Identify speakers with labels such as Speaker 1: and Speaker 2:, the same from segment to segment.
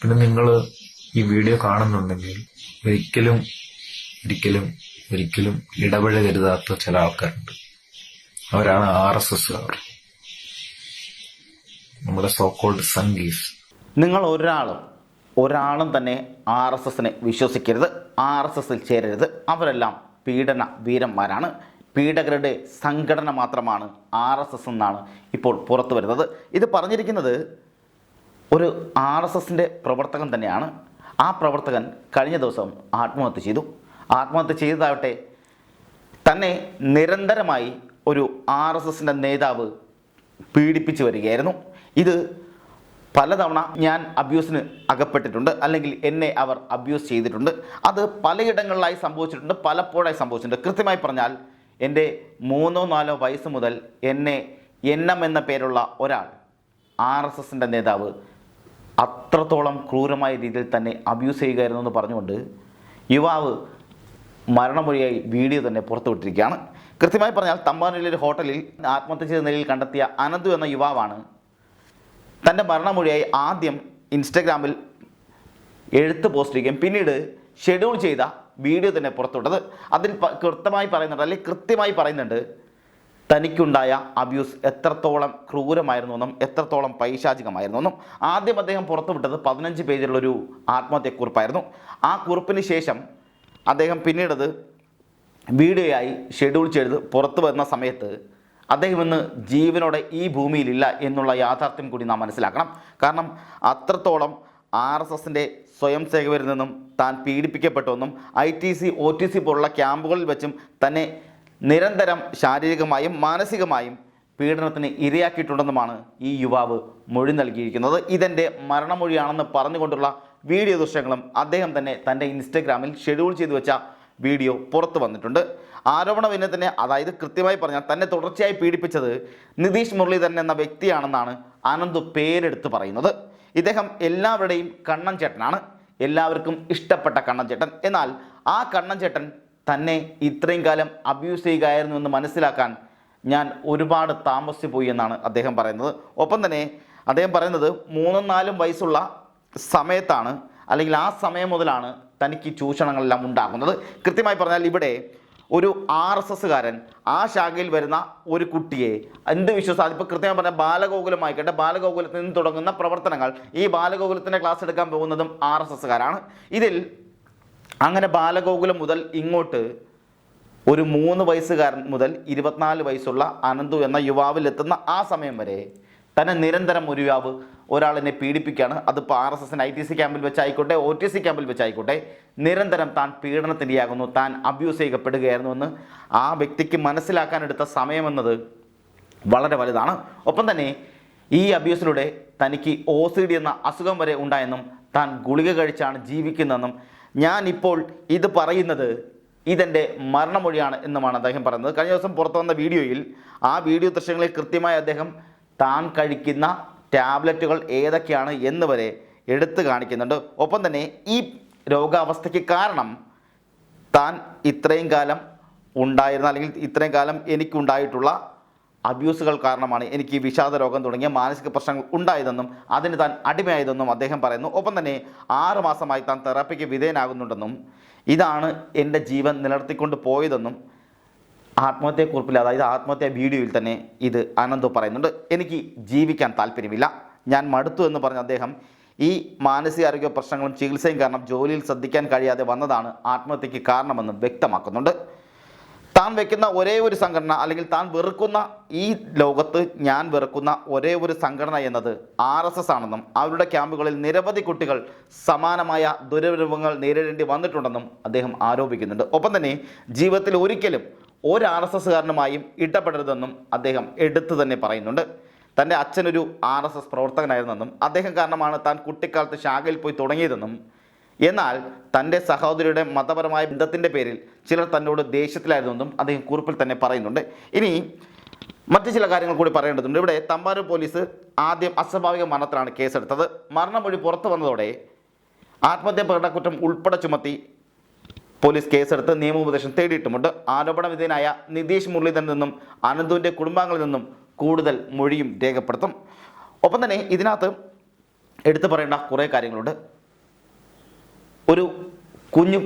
Speaker 1: പിന്നെ നിങ്ങൾ ഈ വീഡിയോ കാണുന്നുണ്ടെങ്കിൽ ഒരിക്കലും ഒരിക്കലും ഒരിക്കലും ഇടപഴകരുതാത്ത ചില ആൾക്കാരുണ്ട്. അവരാണ് ആർ എസ് എസ്സുകാർ. നമ്മുടെ സോക്കോൾഡ് സംഗീസ്
Speaker 2: നിങ്ങൾ ഒരാളും ഒരാളും തന്നെ ആർ എസ് എസിനെ വിശ്വസിക്കരുത് ആർ എസ് എസിൽ ചേരരുത്. അവരെല്ലാം പീഡന വീരന്മാരാണ്. പീഡകരുടെ സംഘടന മാത്രമാണ് ആർ എസ് എസ് എന്നാണ് ഇപ്പോൾ പുറത്തു വരുന്നത് ഇത് പറഞ്ഞിരിക്കുന്നത് ഒരു ആർ എസ് എസിന്റെ പ്രവർത്തകൻ തന്നെയാണ്. ആ പ്രവർത്തകൻ കഴിഞ്ഞ ദിവസം ആത്മഹത്യ ചെയ്തു. ആത്മഹത്യ ചെയ്തതാവട്ടെ തന്നെ നിരന്തരമായി ഒരു ആർ എസ് എസിന്റെ നേതാവ് പീഡിപ്പിച്ചു വരികയായിരുന്നു. ഇത് പലതവണ ഞാൻ അബ്യൂസിന് അകപ്പെട്ടിട്ടുണ്ട് അല്ലെങ്കിൽ എന്നെ അവർ അബ്യൂസ് ചെയ്തിട്ടുണ്ട്. അത് പലയിടങ്ങളിലായി സംഭവിച്ചിട്ടുണ്ട് പലപ്പോഴായി സംഭവിച്ചിട്ടുണ്ട്. കൃത്യമായി പറഞ്ഞാൽ എന്റെ മൂന്നോ നാലോ വയസ്സ് മുതൽ എന്നെ എണ്ണം എന്ന പേരുള്ള ഒരാൾ ആർ എസ് എസിന്റെ നേതാവ് അത്രത്തോളം ക്രൂരമായ രീതിയിൽ തന്നെ അബ്യൂസ് ചെയ്യുകയായിരുന്നു എന്ന് പറഞ്ഞുകൊണ്ട് യുവാവ് മരണമൊഴിയായി വീഡിയോ തന്നെ പുറത്തുവിട്ടിരിക്കുകയാണ്. കൃത്യമായി പറഞ്ഞാൽ തമ്പാനിലെ ഒരു ഹോട്ടലിൽ ആത്മഹത്യ ചെയ്ത നിലയിൽ കണ്ടെത്തിയ അനന്തു എന്ന യുവാവാണ് തന്റെ മരണമൊഴിയായി ആദ്യം ഇൻസ്റ്റഗ്രാമിൽ എഴുത്ത് പോസ്റ്റ് ചെയ്യുകയും പിന്നീട് ഷെഡ്യൂൾ ചെയ്ത വീഡിയോ തന്നെ പുറത്തുവിട്ടത്. അതിൽ കൃത്യമായി പറയുന്നുണ്ട് അല്ലെങ്കിൽ കൃത്യമായി പറയുന്നുണ്ട് തനിക്കുണ്ടായ അബ്യൂസ് എത്രത്തോളം ക്രൂരമായിരുന്നു എന്നും എത്രത്തോളം പൈശാചികമായിരുന്നു എന്നും ആദ്യം അദ്ദേഹം പുറത്തുവിട്ടത് പതിനഞ്ച് പേജിലുള്ളൊരു ആത്മഹത്യക്കുറിപ്പായിരുന്നു. ആ കുറിപ്പിന് ശേഷം അദ്ദേഹം പിന്നീടത് വീഡിയോയായി ഷെഡ്യൂൾ ചെയ്ത് പുറത്തു വരുന്ന സമയത്ത് അദ്ദേഹം ഇന്ന് ജീവനോടെ ഈ ഭൂമിയിലില്ല എന്നുള്ള യാഥാർത്ഥ്യം കൂടി നാം മനസ്സിലാക്കണം. കാരണം അത്രത്തോളം ആർ എസ് എസിന്റെ സ്വയം സേവകരിൽ നിന്നും താൻ പീഡിപ്പിക്കപ്പെട്ടുവെന്നും I T C O T C പോലുള്ള ക്യാമ്പുകളിൽ വെച്ചും തന്നെ നിരന്തരം ശാരീരികമായും മാനസികമായും പീഡനത്തിന് ഇരയാക്കിയിട്ടുണ്ടെന്നുമാണ് ഈ യുവാവ് മൊഴി നൽകിയിരിക്കുന്നത്. ഇതെന്റെ മരണമൊഴിയാണെന്ന് പറഞ്ഞുകൊണ്ടുള്ള വീഡിയോ ദൃശ്യങ്ങളും അദ്ദേഹം തന്നെ തന്റെ ഇൻസ്റ്റഗ്രാമിൽ ഷെഡ്യൂൾ ചെയ്തു വെച്ച വീഡിയോ പുറത്തു വന്നിട്ടുണ്ട്. ആരോപണ വിനയത്തിനെ അതായത് കൃത്യമായി പറഞ്ഞാൽ തന്നെ തുടർച്ചയായി പീഡിപ്പിച്ചത് നിതീഷ് മുരളീധരൻ എന്ന വ്യക്തിയാണെന്നാണ് ആനന്ദ് പേരെടുത്ത് പറയുന്നത്. ഇദ്ദേഹം എല്ലാവരുടെയും കണ്ണൻ ചേട്ടനാണ്. എല്ലാവർക്കും ഇഷ്ടപ്പെട്ട കണ്ണൻ ചേട്ടൻ. എന്നാൽ ആ കണ്ണൻ ചേട്ടൻ തന്നെ ഇത്രയും കാലം അബ്യൂസ് ചെയ്യുകയായിരുന്നു എന്ന് മനസ്സിലാക്കാൻ ഞാൻ ഒരുപാട് താമസിച്ചു പോയി എന്നാണ് അദ്ദേഹം പറയുന്നത്. ഒപ്പം തന്നെ അദ്ദേഹം പറയുന്നത് മൂന്നും നാലും വയസ്സുള്ള സമയത്താണ് അല്ലെങ്കിൽ ആ സമയം മുതലാണ് തനിക്ക് ചൂഷണങ്ങളെല്ലാം ഉണ്ടാകുന്നത്. കൃത്യമായി പറഞ്ഞാൽ ഇവിടെ ഒരു ആർ എസ് എസ്സുകാരൻ ആ ശാഖയിൽ വരുന്ന ഒരു കുട്ടിയെ എന്ത് വിശ്വാസം അതിപ്പോൾ കൃത്യമായി പറഞ്ഞാൽ ബാലഗോകുലമായിക്കട്ടെ ബാലഗോകുലത്തിൽ നിന്ന് തുടങ്ങുന്ന പ്രവർത്തനങ്ങൾ ഈ ബാലഗോകുലത്തിന്റെ ക്ലാസ് എടുക്കാൻ പോകുന്നതും ആർ എസ് എസ്സുകാരാണ്. ഇതിൽ അങ്ങനെ ബാലഗോകുലം മുതൽ ഇങ്ങോട്ട് ഒരു മൂന്ന് വയസ്സുകാരൻ മുതൽ ഇരുപത്തിനാല് വയസ്സുള്ള അനന്തു എന്ന യുവാവിലെത്തുന്ന ആ സമയം വരെ തന്നെ നിരന്തരം ഒരു യുവാവ് ഒരാളിനെ പീഡിപ്പിക്കുകയാണ്. അതിപ്പോൾ ആർ എസ് എസിന് ഐ ടി സി ക്യാമ്പിൽ വെച്ചായിക്കോട്ടെ ഒ ടി സി ക്യാമ്പിൽ വെച്ചായിക്കോട്ടെ നിരന്തരം താൻ പീഡനത്തിനിരയാകുന്നു താൻ അബ്യൂസ് ചെയ്യപ്പെടുകയായിരുന്നു എന്ന് ആ വ്യക്തിക്ക് മനസ്സിലാക്കാനെടുത്ത സമയമെന്നത് വളരെ വലുതാണ്. ഒപ്പം തന്നെ ഈ അബ്യൂസിലൂടെ തനിക്ക് ഒ സി ഡി എന്ന അസുഖം വരെ ഉണ്ടായെന്നും താൻ ഗുളിക കഴിച്ചാണ് ജീവിക്കുന്നതെന്നും ഞാൻ ഇപ്പോൾ ഇത് പറയുന്നത് ഇതെന്റെ മരണമൊഴിയാണ് എന്നുമാണ് അദ്ദേഹം പറയുന്നത്. കഴിഞ്ഞ ദിവസം പുറത്തു വന്ന വീഡിയോയിൽ ആ വീഡിയോ ദൃശ്യങ്ങളിൽ കൃത്യമായി അദ്ദേഹം താൻ കഴിക്കുന്ന ടാബ്ലറ്റുകൾ ഏതൊക്കെയാണ് എന്ന് വരെ എടുത്തു കാണിക്കുന്നുണ്ട്. ഒപ്പം തന്നെ ഈ രോഗാവസ്ഥയ്ക്ക് കാരണം താൻ ഇത്രയും കാലം ഉണ്ടായിരുന്ന അല്ലെങ്കിൽ ഇത്രയും കാലം എനിക്കുണ്ടായിട്ടുള്ള അബ്യൂസുകൾ കാരണമാണ് എനിക്ക് വിഷാദ രോഗം തുടങ്ങിയ മാനസിക പ്രശ്നങ്ങൾ ഉണ്ടായതെന്നും അതിന് താൻ അടിമയായതെന്നും അദ്ദേഹം പറയുന്നു. ഒപ്പം തന്നെ ആറ് മാസമായി താൻ തെറാപ്പിക്ക് വിധേയനാകുന്നുണ്ടെന്നും ഇതാണ് എന്റെ ജീവൻ നിലനിർത്തിക്കൊണ്ട് പോയതെന്നും ആത്മഹത്യക്കുറിപ്പിൽ അതായത് ആത്മഹത്യാ വീഡിയോയിൽ തന്നെ ഇത് അനന്ത് പറയുന്നുണ്ട്. എനിക്ക് ജീവിക്കാൻ താല്പര്യമില്ല. ഞാൻ മടുത്തു എന്ന് പറഞ്ഞ അദ്ദേഹം ഈ മാനസികാരോഗ്യ പ്രശ്നങ്ങളും ചികിത്സയും കാരണം ജോലിയിൽ ശ്രദ്ധിക്കാൻ കഴിയാതെ വന്നതാണ് ആത്മഹത്യക്ക് കാരണമെന്ന് വ്യക്തമാക്കുന്നുണ്ട്. താൻ വെക്കുന്ന ഒരേ ഒരു സംഘടന അല്ലെങ്കിൽ താൻ വെറുക്കുന്ന ഈ ലോകത്ത് ഞാൻ വെറുക്കുന്ന ഒരേ ഒരു സംഘടന എന്നത് ആർ എസ് എസ് ആണെന്നും അവരുടെ ക്യാമ്പുകളിൽ നിരവധി കുട്ടികൾ സമാനമായ ദുരനുഭവങ്ങൾ നേരിടേണ്ടി വന്നിട്ടുണ്ടെന്നും അദ്ദേഹം ആരോപിക്കുന്നുണ്ട്. ഒപ്പം തന്നെ ജീവിതത്തിൽ ഒരിക്കലും ഒരു ആർ എസ് എസ്സുകാരനുമായും ഇടപെടരുതെന്നും അദ്ദേഹം എടുത്തു തന്നെ പറയുന്നുണ്ട്. തന്റെ അച്ഛനൊരു ആർ എസ് എസ് പ്രവർത്തകനായിരുന്നെന്നും അദ്ദേഹം കാരണമാണ് താൻ കുട്ടിക്കാലത്ത് ശാഖയിൽ പോയി തുടങ്ങിയതെന്നും എന്നാൽ തന്റെ സഹോദരിയുടെ മതപരമായ ബന്ധത്തിന്റെ പേരിൽ ചിലർ തന്നോട് ദേഷ്യത്തിലായിരുന്നെന്നും അദ്ദേഹം കുറിപ്പിൽ തന്നെ പറയുന്നുണ്ട്. ഇനി മറ്റു ചില കാര്യങ്ങൾ കൂടി പറയേണ്ടതുണ്ട്. ഇവിടെ തമ്പാനൂർ പോലീസ് ആദ്യം അസ്വാഭാവിക മരണത്തിലാണ് കേസെടുത്തത്. മരണമൊഴി പുറത്തു വന്നതോടെ ആത്മഹത്യ പ്രകടനക്കുറ്റം ഉൾപ്പെടെ ചുമത്തി പോലീസ് കേസെടുത്ത് നിയമോപദേശം തേടിയിട്ടുമുണ്ട്. ആരോപണ വിധേയനായ നിതീഷ് മുരളീധരനിൽ നിന്നും അനന്തുവിന്റെ കുടുംബാംഗങ്ങളിൽ നിന്നും കൂടുതൽ മൊഴിയും രേഖപ്പെടുത്തും. ഒപ്പം തന്നെ ഇതിനകത്ത് എടുത്തു പറയേണ്ട കുറേ കാര്യങ്ങളുണ്ട്. ഒരു കുഞ്ഞു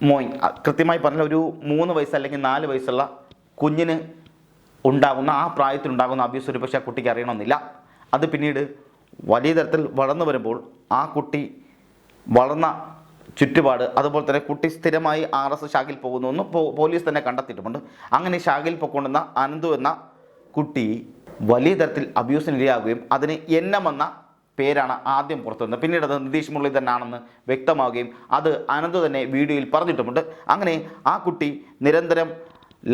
Speaker 2: മോൻ കൃത്യമായി പറഞ്ഞാൽ ഒരു മൂന്ന് വയസ്സ് അല്ലെങ്കിൽ നാല് വയസ്സുള്ള കുഞ്ഞിന് ഉണ്ടാകുന്ന ആ പ്രായത്തിൽ ഉണ്ടാകുന്ന അബ്യൂസ് ഒരു പക്ഷേ ആ കുട്ടിക്ക് അറിയണമെന്നില്ല. അത് പിന്നീട് വലിയ തരത്തിൽ വളർന്നു വരുമ്പോൾ ആ കുട്ടി വളർന്ന ചുറ്റുപാട് അതുപോലെ തന്നെ കുട്ടി സ്ഥിരമായി ആർ എസ് ശാഖയിൽ പോകുന്നു എന്ന് പോലീസ് തന്നെ കണ്ടെത്തിയിട്ടുമുണ്ട്. അങ്ങനെ ശാഖയിൽ പൊക്കൊണ്ടുന്ന അനന്തു എന്ന കുട്ടി വലിയ തരത്തിൽ അബ്യൂസിന് ഇരയാകുകയും അതിന് എന്നമെന്ന എന്ന പേരാണ് ആദ്യം പുറത്തു വന്നത് പിന്നീട് അത് നിതീഷ് മുരളീധരനാണെന്ന് വ്യക്തമാവുകയും അത് അനന്ത് തന്നെ വീഡിയോയിൽ പറഞ്ഞിട്ടുമുണ്ട്. അങ്ങനെ ആ കുട്ടി നിരന്തരം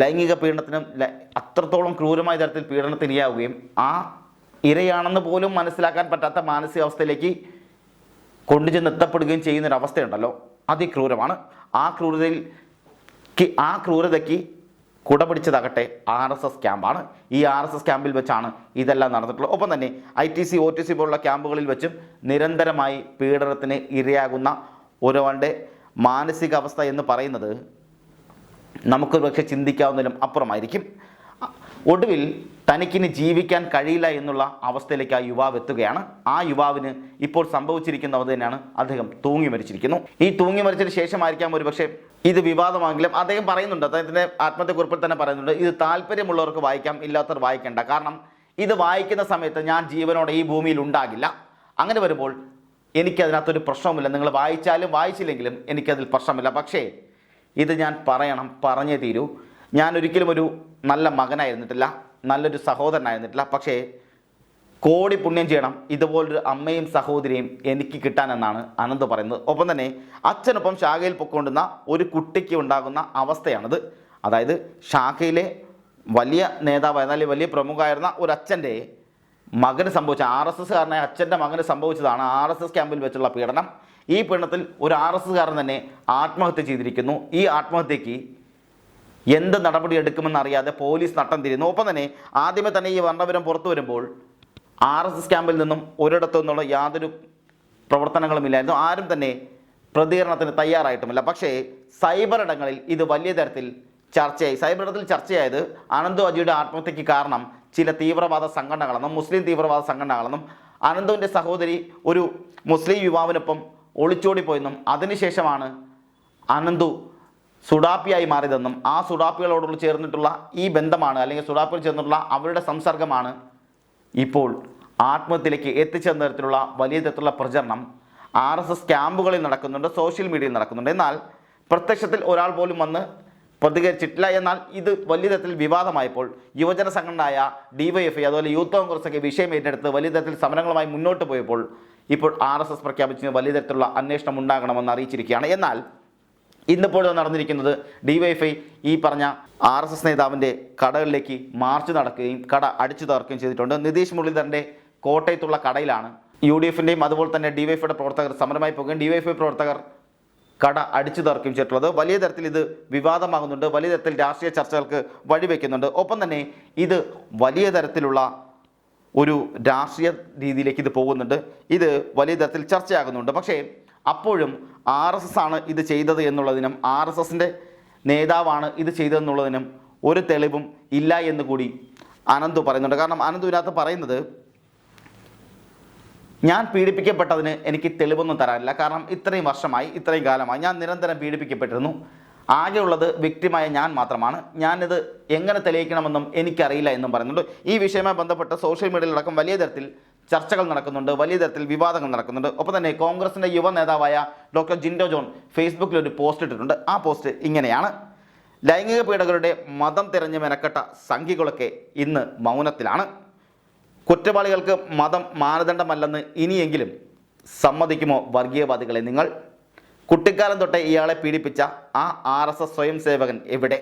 Speaker 2: ലൈംഗിക പീഡനത്തിനും അത്രത്തോളം ക്രൂരമായ തരത്തിൽ പീഡനത്തിന് ഇരയാവുകയും ആ ഇരയാണെന്ന് പോലും മനസ്സിലാക്കാൻ പറ്റാത്ത മാനസികാവസ്ഥയിലേക്ക് കൊണ്ടുചെന്ന് എത്തപ്പെടുകയും ചെയ്യുന്ന ഒരു അവസ്ഥയുണ്ടല്ലോ അതിക്രൂരമാണ്. ആ ക്രൂരതയിൽ ആ ക്രൂരതയ്ക്ക് കുട പിടിച്ചതാകട്ടെ ആർ എസ് എസ് ക്യാമ്പാണ്. ഈ ആർ എസ് എസ് ക്യാമ്പിൽ വെച്ചാണ് ഇതെല്ലാം നടന്നിട്ടുള്ളത്. ഒപ്പം തന്നെ I T C O T C പോലുള്ള ക്യാമ്പുകളിൽ വെച്ചും നിരന്തരമായി പീഡനത്തിന് ഇരയാകുന്ന ഒരാളുടെ മാനസികാവസ്ഥ എന്ന് പറയുന്നത് നമുക്കൊരു പക്ഷേ ചിന്തിക്കാവുന്നതിലും അപ്പുറമായിരിക്കും. ഒടുവിൽ തനിക്കിന് ജീവിക്കാൻ കഴിയില്ല എന്നുള്ള അവസ്ഥയിലേക്ക് ആ യുവാവ് എത്തുകയാണ്. ആ യുവാവിന് ഇപ്പോൾ സംഭവിച്ചിരിക്കുന്നത് തന്നെയാണ് അദ്ദേഹം തൂങ്ങി മരിച്ചിരിക്കുന്നു. ഈ തൂങ്ങി മരിച്ചതിന് ശേഷമായിരിക്കാം ഒരു പക്ഷേ ഇത് വിവാദമാണെങ്കിലും അദ്ദേഹം പറയുന്നുണ്ട് അദ്ദേഹത്തിന്റെ ആത്മഹത്യക്കുറിപ്പിൽ തന്നെ പറയുന്നുണ്ട് ഇത് താല്പര്യമുള്ളവർക്ക് വായിക്കാം ഇല്ലാത്തവർ വായിക്കേണ്ട. കാരണം ഇത് വായിക്കുന്ന സമയത്ത് ഞാൻ ജീവനോടെ ഈ ഭൂമിയിൽ ഉണ്ടാകില്ല. അങ്ങനെ വരുമ്പോൾ എനിക്കതിനകത്തൊരു പ്രശ്നവുമില്ല. നിങ്ങൾ വായിച്ചാലും വായിച്ചില്ലെങ്കിലും എനിക്കതിൽ പ്രശ്നമില്ല. പക്ഷേ ഇത് ഞാൻ പറയണം പറഞ്ഞേ തീരൂ. ഞാൻ ഒരിക്കലും ഒരു നല്ല മകനായിരുന്നിട്ടില്ല നല്ലൊരു സഹോദരനായിരുന്നിട്ടില്ല. പക്ഷേ കോടി പുണ്യം ചെയ്യണം. ഇതുപോലൊരു അമ്മയും സഹോദരിയും എനിക്ക് കിട്ടാനെന്നാണ് അനന്ത് പറയുന്നത്. ഒപ്പം തന്നെ അച്ഛനൊപ്പം ശാഖയിൽ പൊക്കൊണ്ടുന്ന ഒരു കുട്ടിക്ക് ഉണ്ടാകുന്ന അവസ്ഥയാണിത്. അതായത് ശാഖയിലെ വലിയ നേതാവ് അല്ലെങ്കിൽ വലിയ പ്രമുഖമായിരുന്ന ഒരു അച്ഛന്റെ മകന് സംഭവിച്ച ആർ എസ് എസ് കാരനായ അച്ഛന്റെ മകന് സംഭവിച്ചതാണ് ആർ എസ് എസ് ക്യാമ്പിൽ വെച്ചുള്ള പീഡനം. ഈ പീഡനത്തിൽ ഒരു ആർ എസ് എസ്കാരൻ തന്നെ ആത്മഹത്യ ചെയ്തിരിക്കുന്നു. ഈ ആത്മഹത്യക്ക് എന്ത് നടപടി എടുക്കുമെന്ന് അറിയാതെ പോലീസ് നട്ടം തിരിയുന്നു. ഒപ്പം തന്നെ ആദ്യമേ തന്നെ ഈ വർണപുരം പുറത്തു വരുമ്പോൾ ആർ എസ് എസ് ക്യാമ്പിൽ നിന്നും ഒരിടത്തു നിന്നുള്ള യാതൊരു പ്രവർത്തനങ്ങളുമില്ലായിരുന്നു. ആരും തന്നെ പ്രതികരണത്തിന് തയ്യാറായിട്ടുമില്ല. പക്ഷേ സൈബർ ഇടങ്ങളിൽ ഇത് വലിയ തരത്തിൽ ചർച്ചയായി. സൈബർ ഇടത്തിൽ ചർച്ചയായത് അനന്തു അജിയുടെ ആത്മഹത്യക്ക് കാരണം ചില തീവ്രവാദ സംഘടനകളെന്നും മുസ്ലിം തീവ്രവാദ സംഘടനകളെന്നും അനന്തുവിന്റെ സഹോദരി ഒരു മുസ്ലിം യുവാവിനൊപ്പം ഒളിച്ചോടിപ്പോയെന്നും അതിനുശേഷമാണ് അനന്തു സുഡാപ്പിയായി മാറിയതെന്നും ആ സുഡാപ്പികളോടുള്ള ചേർന്നിട്ടുള്ള ഈ ബന്ധമാണ് അല്ലെങ്കിൽ സുഡാപ്പികൾ ചേർന്നിട്ടുള്ള അവരുടെ സംസർഗമാണ് ഇപ്പോൾ ആത്മഹത്യയിലേക്ക് എത്തിച്ചെന്ന തരത്തിലുള്ള വലിയ തരത്തിലുള്ള പ്രചരണം ആർ എസ് എസ് ക്യാമ്പുകളിൽ നടക്കുന്നുണ്ട് സോഷ്യൽ മീഡിയയിൽ നടക്കുന്നുണ്ട്. എന്നാൽ പ്രത്യക്ഷത്തിൽ ഒരാൾ പോലും വന്ന് പ്രതികരിച്ചിട്ടില്ല. എന്നാൽ ഇത് വലിയ തരത്തിൽ വിവാദമായപ്പോൾ യുവജന സംഘടനയായ ഡിവൈഎഫ്ഐ അതുപോലെ യൂത്ത് കോൺഗ്രസ് ഒക്കെ വിഷയം ഏറ്റെടുത്ത് വലിയ തരത്തിൽ സമരങ്ങളുമായി മുന്നോട്ട് പോയപ്പോൾ ഇപ്പോൾ ആർ എസ് എസ് പ്രഖ്യാപിച്ച് വലിയ തരത്തിലുള്ള അന്വേഷണം ഉണ്ടാകണമെന്ന് അറിയിച്ചിരിക്കുകയാണ്. എന്നാൽ ഇന്നിപ്പോൾ നടന്നിരിക്കുന്നത് ഡിവൈഫൈ ഈ പറഞ്ഞ ആർ എസ് എസ് നേതാവിന്റെ കടകളിലേക്ക് മാർച്ച് നടക്കുകയും കട അടിച്ചു തകർക്കുകയും ചെയ്തിട്ടുണ്ട്. നിതീഷ് മുരളീധരന്റെ കോട്ടയത്തുള്ള കടയിലാണ് യു ഡി എഫിന്റെയും അതുപോലെ തന്നെ ഡിവൈഫൈയുടെ പ്രവർത്തകർ സമരമായി പോകുകയും ഡിവൈഫൈ പ്രവർത്തകർ കട അടിച്ചു തകർക്കുകയും ചെയ്തിട്ടുള്ളത്. വലിയ തരത്തിൽ ഇത് വിവാദമാകുന്നുണ്ട്. വലിയ തരത്തിൽ രാഷ്ട്രീയ ചർച്ചകൾക്ക് വഴിവെക്കുന്നുണ്ട് ഒപ്പം തന്നെ ഇത് വലിയ തരത്തിലുള്ള ഒരു രാഷ്ട്രീയ രീതിയിലേക്ക് ഇത് പോകുന്നുണ്ട്. ഇത് വലിയ തരത്തിൽ ചർച്ചയാകുന്നുണ്ട്. പക്ഷേ അപ്പോഴും ആർ എസ് എസ് ആണ് ഇത് ചെയ്തത് എന്നുള്ളതിനും ആർ എസ് എസിന്റെ നേതാവാണ് ഇത് ചെയ്തതെന്നുള്ളതിനും ഒരു തെളിവും ഇല്ല എന്ന് കൂടി അനന്തു പറയുന്നുണ്ട്. കാരണം അനന്തു ഇതിനകത്ത് പറയുന്നത് ഞാൻ പീഡിപ്പിക്കപ്പെട്ടതിന് എനിക്ക് തെളിവൊന്നും തരാനില്ല. കാരണം ഇത്രയും വർഷമായി ഇത്രയും കാലമായി ഞാൻ നിരന്തരം പീഡിപ്പിക്കപ്പെട്ടിരുന്നു. ആകെയുള്ളത് വ്യക്തിമായ ഞാൻ മാത്രമാണ്. ഞാനിത് എങ്ങനെ തെളിയിക്കണമെന്നും എനിക്കറിയില്ല എന്നും പറയുന്നുണ്ട്. ഈ വിഷയവുമായി ബന്ധപ്പെട്ട് സോഷ്യൽ മീഡിയയിലടക്കം വലിയ തരത്തിൽ ചർച്ചകൾ നടക്കുന്നുണ്ട് വലിയ തരത്തിൽ വിവാദങ്ങൾ നടക്കുന്നുണ്ട്. ഒപ്പം തന്നെ കോൺഗ്രസിന്റെ യുവ നേതാവായ ഡോക്ടർ ജിൻഡോ ജോൺ ഫേസ്ബുക്കിൽ ഒരു പോസ്റ്റ് ഇട്ടിട്ടുണ്ട്. ആ പോസ്റ്റ് ഇങ്ങനെയാണ്. ലൈംഗിക പീഡകരുടെ മതം തിരഞ്ഞ് മെനക്കെട്ട സംഖ്യകളൊക്കെ ഇന്ന് മൗനത്തിലാണ്. കുറ്റവാളികൾക്ക് മതം മാനദണ്ഡമല്ലെന്ന് ഇനിയെങ്കിലും സമ്മതിക്കുമോ വർഗീയവാദികളെ നിങ്ങൾ? കുട്ടിക്കാലം തൊട്ടേ ഇയാളെ പീഡിപ്പിച്ച ആ ആർ എസ് എസ് സ്വയം സേവകൻ എവിടെ?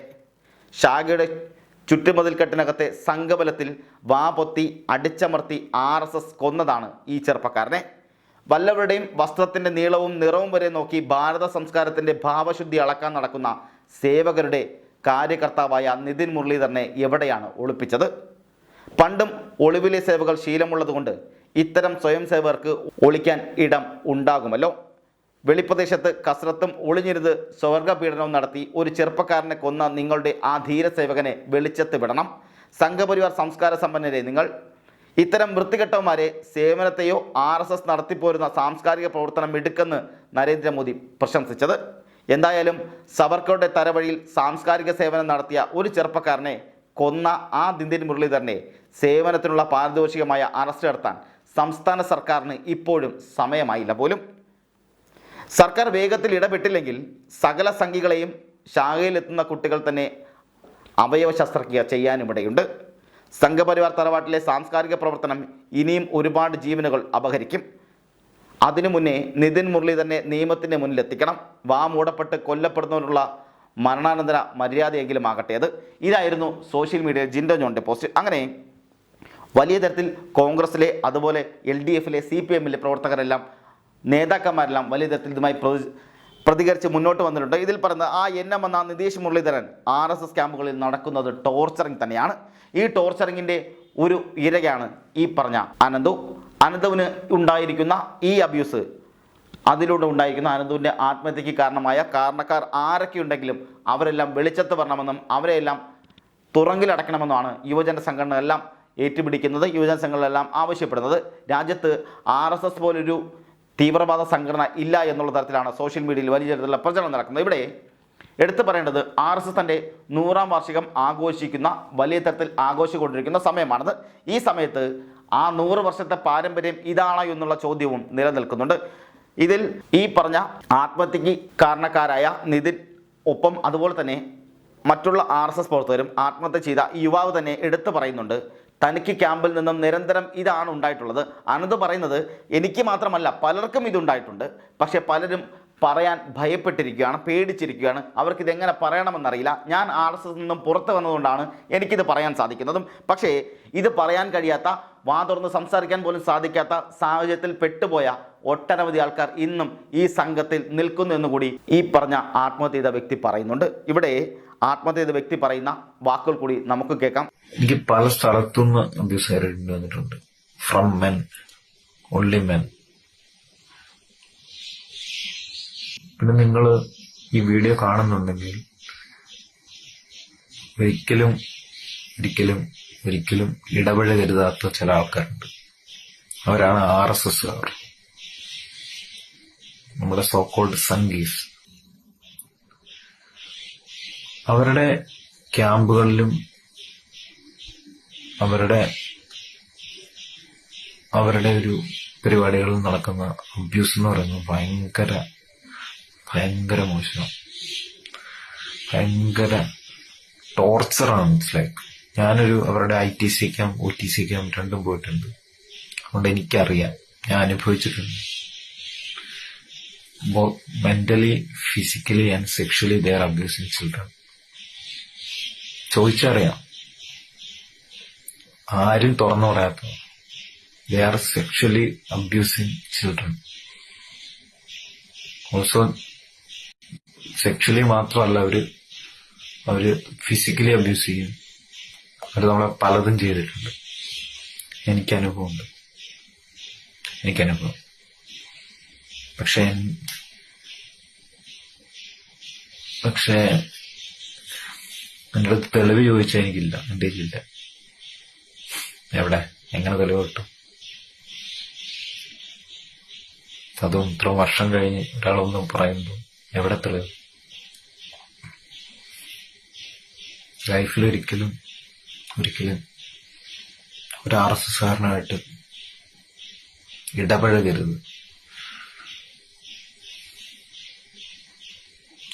Speaker 2: ഷാഗയുടെ ചുറ്റുമതിൽക്കെട്ടിനകത്തെ സംഘബലത്തിൽ വാപൊത്തി അടിച്ചമർത്തി ആർ എസ് എസ് കൊന്നതാണ് ഈ ചെറുപ്പക്കാരനെ. വല്ലവരുടെയും വസ്ത്രത്തിന്റെ നീളവും നിറവും വരെ നോക്കി ഭാരത സംസ്കാരത്തിന്റെ ഭാവശുദ്ധി അളക്കാൻ നടക്കുന്ന സേവകരുടെ കാര്യകർത്താവായ നിതിൻ മുരളീധരനെ എവിടെയാണ് ഒളിപ്പിച്ചത്? പണ്ടും ഒളിവിലെ സേവകൾ ശീലമുള്ളതുകൊണ്ട് ഇത്തരം സ്വയം സേവകർക്ക് ഒളിക്കാൻ ഇടം ഉണ്ടാകുമല്ലോ. വെളിപ്രദേശത്ത് കസ്രത്തും ഒളിഞ്ഞിരുത് സ്വർഗപീഡനവും നടത്തി ഒരു ചെറുപ്പക്കാരനെ കൊന്ന നിങ്ങളുടെ ആ ധീരസേവകനെ വെളിച്ചത്ത് വിടണം. സംഘപരിവാർ സംസ്കാര സമ്പന്നരെ നിങ്ങൾ. ഇത്തരം വൃത്തികെട്ടവന്മാരെ സേവനത്തെയോ ആർ എസ് എസ് നടത്തിപ്പോരുന്ന സാംസ്കാരിക പ്രവർത്തനം എടുക്കെന്ന് നരേന്ദ്രമോദി പ്രശംസിച്ചത്. എന്തായാലും സവർക്കറുടെ തരവഴിയിൽ സാംസ്കാരിക സേവനം നടത്തിയ ഒരു ചെറുപ്പക്കാരനെ കൊന്ന ആ ദിന്ദിൻ മുരളീധരനെ സേവനത്തിനുള്ള പാരിതോഷികമായ അറസ്റ്റ് നടത്താൻ സംസ്ഥാന സർക്കാരിന് ഇപ്പോഴും സമയമായില്ല പോലും. സർക്കാർ വേഗത്തിൽ ഇടപെട്ടില്ലെങ്കിൽ സകല സംഖികളെയും ശാഖയിലെത്തുന്ന കുട്ടികൾ തന്നെ അവയവ ശസ്ത്രക്രിയ ചെയ്യാനുമിടയുണ്ട്. സംഘപരിവാർ തറവാട്ടിലെ സാംസ്കാരിക പ്രവർത്തനം ഇനിയും ഒരുപാട് ജീവനുകൾ അപഹരിക്കും. അതിനു മുന്നേ നിതിൻ മുരളി തന്നെ നിയമത്തിന്റെ മുന്നിലെത്തിക്കണം. വാ മൂടപ്പെട്ട് കൊല്ലപ്പെടുന്നവരുള്ള മരണാനന്തര മര്യാദയെങ്കിലും ആകട്ടെ അത്. ഇതായിരുന്നു സോഷ്യൽ മീഡിയ ജിൻഡോ ജോണിന്റെ പോസ്റ്റ്. അങ്ങനെ വലിയ തരത്തിൽ കോൺഗ്രസിലെ അതുപോലെ എൽ ഡി എഫിലെ സി പി എമ്മിലെ പ്രവർത്തകരെല്ലാം നേതാക്കന്മാരെല്ലാം വലിയ തരത്തിൽ ഇതുമായി പ്രതികരിച്ച് മുന്നോട്ട് വന്നിട്ടുണ്ട്. ഇതിൽ പറയുന്നത് ആ എൻ എം എന്ന Nitheesh Muraleedharan R S S ക്യാമ്പുകളിൽ നടക്കുന്നത് ടോർച്ചറിങ് തന്നെയാണ്. ഈ ടോർച്ചറിങ്ങിന്റെ ഒരു ഇരയാണ് ഈ പറഞ്ഞ അനന്തു. അനന്തുവിന് ഉണ്ടായിരിക്കുന്ന ഈ അബ്യൂസ് അതിലൂടെ ഉണ്ടായിരിക്കുന്ന അനന്തുവിന്റെ ആത്മഹത്യക്ക് കാരണമായ കാരണക്കാർ ആരൊക്കെ ഉണ്ടെങ്കിലും അവരെല്ലാം വെളിച്ചത്ത് വരണമെന്നും അവരെയെല്ലാം തുറങ്കിലടക്കണമെന്നുമാണ് യുവജന സംഘടനകളെല്ലാം ഏറ്റുപിടിക്കുന്നത്. യുവജന സംഘടനകളെല്ലാം ആവശ്യപ്പെടുന്നത്. രാജ്യത്ത് ആർ എസ് എസ് പോലൊരു തീവ്രവാദ സംഘടന ഇല്ല എന്നുള്ള തരത്തിലാണ് സോഷ്യൽ മീഡിയയിൽ വലിയ തരത്തിലുള്ള പ്രചരണം നടക്കുന്നത്. ഇവിടെ എടുത്തു പറയേണ്ടത് ആർ എസ് എസ് തന്റെ നൂറാം വാർഷികം ആഘോഷിക്കുന്ന വലിയ തരത്തിൽ ആഘോഷിക്കൊണ്ടിരിക്കുന്ന സമയമാണത്. ഈ സമയത്ത് ആ നൂറ് വർഷത്തെ പാരമ്പര്യം ഇതാണ് എന്നുള്ള ചോദ്യവും നിലനിൽക്കുന്നുണ്ട്. ഇതിൽ ഈ പറഞ്ഞ ആത്മഹത്യക്ക് കാരണക്കാരായ നിതിൻ ഒപ്പം അതുപോലെ തന്നെ മറ്റുള്ള ആർ എസ് എസ് പ്രവർത്തകരും ആത്മഹത്യ ചെയ്ത യുവാവ് തന്നെ എടുത്തു പറയുന്നുണ്ട്. തനിക്ക് ക്യാമ്പിൽ നിന്നും നിരന്തരം ഇതാണ് ഉണ്ടായിട്ടുള്ളത്. അനന്ത് പറയുന്നത് എനിക്ക് മാത്രമല്ല പലർക്കും ഇതുണ്ടായിട്ടുണ്ട്. പക്ഷേ പലരും പറയാൻ ഭയപ്പെട്ടിരിക്കുകയാണ് പേടിച്ചിരിക്കുകയാണ്. അവർക്ക് ഇതെങ്ങനെ പറയണമെന്നറിയില്ല. ഞാൻ ആർ എസ് എസ് നിന്നും പുറത്ത് വന്നതുകൊണ്ടാണ് എനിക്കിത് പറയാൻ സാധിക്കുന്നതും. പക്ഷേ ഇത് പറയാൻ കഴിയാത്ത വാതുറന്ന് സംസാരിക്കാൻ പോലും സാധിക്കാത്ത സാഹചര്യത്തിൽ പെട്ടുപോയ ഒട്ടനവധി ആൾക്കാർ ഇന്നും ഈ സംഘത്തിൽ നിൽക്കുന്നു എന്നുകൂടി ഈ പറഞ്ഞ ആത്മഹത്യ ചെയ്ത വ്യക്തി പറയുന്നുണ്ട്. ഇവിടെ ആത്മഹത്യ ചെയ്ത വ്യക്തി പറയുന്ന വാക്കുകൾ കൂടി നമുക്ക് കേൾക്കാം.
Speaker 1: എനിക്ക് പല സ്ഥലത്തുനിന്ന് അബ്യൂസ് വന്നിട്ടുണ്ട്. ഫ്രം മെൻ ഓൺലി മെൻ പിന്നെ നിങ്ങൾ ഈ വീഡിയോ കാണുന്നുണ്ടെങ്കിൽ ഒരിക്കലും ഒരിക്കലും ഒരിക്കലും ഇടപഴകരുതാത്ത ചില ആൾക്കാരുണ്ട്. അവരാണ് ആർ എസ് എസ് നമ്മുടെ സോക്കോൾഡ് സംഗീസ്. അവരുടെ ക്യാമ്പുകളിലും അവരുടെ അവരുടെ ഒരു പരിപാടികളിൽ നടക്കുന്ന അബ്യൂസ് എന്ന് പറയുന്നത് ഭയങ്കര ഭയങ്കര മോശമാണ്. ഭയങ്കര ടോർച്ചറാണ് ഇറ്റ്സ് ലൈക്ക് ഞാനൊരു അവരുടെ I T C camp O T C camp രണ്ടും പോയിട്ടുണ്ട്. അതുകൊണ്ട് എനിക്കറിയാം. ഞാൻ അനുഭവിച്ചിട്ടുണ്ട്. Mentally physically, and sexually they are abusing children. ചോദിച്ചറിയാം. ആരും തുറന്നു പറയാത്ത they are sexually abusing children also sexually മാത്രമല്ല അവർ അവർ ഫിസിക്കലി അബ്യൂസ് ചെയ്യും. അവർ നമ്മളെ പലതും ചെയ്തിട്ടുണ്ട്. എനിക്ക് അനുഭവമുണ്ട് എനിക്ക് അനുഭവം പക്ഷെ പക്ഷേ എന്റെ അടുത്ത് തെളിവ് ചോദിച്ചാൽ എനിക്കില്ല എന്റെ ഇല്ല എവിടെ? എങ്ങനെ തെളിവ് കിട്ടും? അതും ഇത്ര വർഷം കഴിഞ്ഞ് ഒരാളൊന്നും പറയുന്നു എവിടെ തെളിവ്? ലൈഫിൽ ഒരിക്കലും ഒരിക്കലും ഒരു ആർ എസ് എസ്കാരനായിട്ട് ഇടപഴകരുത്.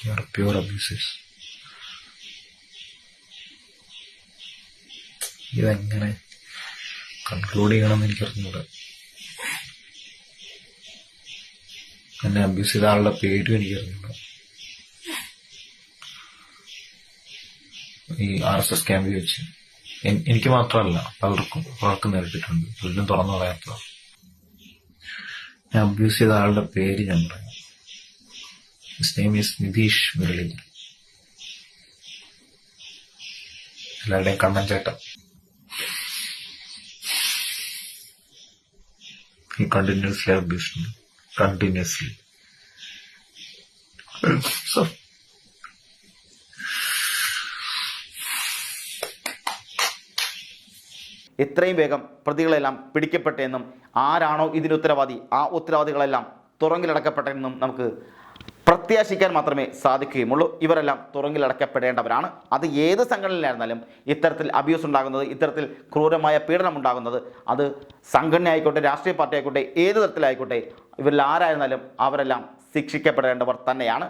Speaker 1: പ്യൂർ abuses ഇതെങ്ങനെ കൺക്ലൂഡ് ചെയ്യണമെന്ന് എനിക്കറിഞ്ഞൂട എന്നെ അബ്യൂസ് ചെയ്ത ആളുടെ പേരും എനിക്കറിഞ്ഞൂട ഈ ആർ എസ് എസ് ക്യാമ്പിൽ വെച്ച് എനിക്ക് മാത്രമല്ല പലർക്കും പലർക്കും നേരിട്ടിട്ടുണ്ട് പലരും തുറന്നു പറയാത്ത ഞാൻ അബ്യൂസ് ചെയ്ത ആളുടെ പേര് ഞാൻ പറയാം his name is Nitheesh Muraleedharan എല്ലാവരുടെയും കണ്ണൻ ചേട്ടൻ He continuously abused me. Continuously. so,
Speaker 2: എത്രയും വേഗം പ്രതികളെല്ലാം പിടിക്കപ്പെട്ടെന്നും ആരാണോ ഇതിന് ഉത്തരവാദി ആ ഉത്തരവാദികളെല്ലാം തുറങ്കിലടക്കപ്പെട്ടെന്നും നമുക്ക് പ്രത്യാശിക്കാൻ മാത്രമേ സാധിക്കുകയുമുള്ളൂ ഇവരെല്ലാം തുറങ്കിലടക്കപ്പെടേണ്ടവരാണ് അത് ഏത് സംഘടനയിലായിരുന്നാലും ഇത്തരത്തിൽ അബ്യൂസ് ഉണ്ടാകുന്നത് ഇത്തരത്തിൽ ക്രൂരമായ പീഡനം ഉണ്ടാകുന്നത് അത് സംഘടന ആയിക്കോട്ടെ രാഷ്ട്രീയ പാർട്ടി ആയിക്കോട്ടെ ഏത് തരത്തിലായിക്കോട്ടെ ഇവരിൽ ആരായിരുന്നാലും അവരെല്ലാം ശിക്ഷിക്കപ്പെടേണ്ടവർ തന്നെയാണ്.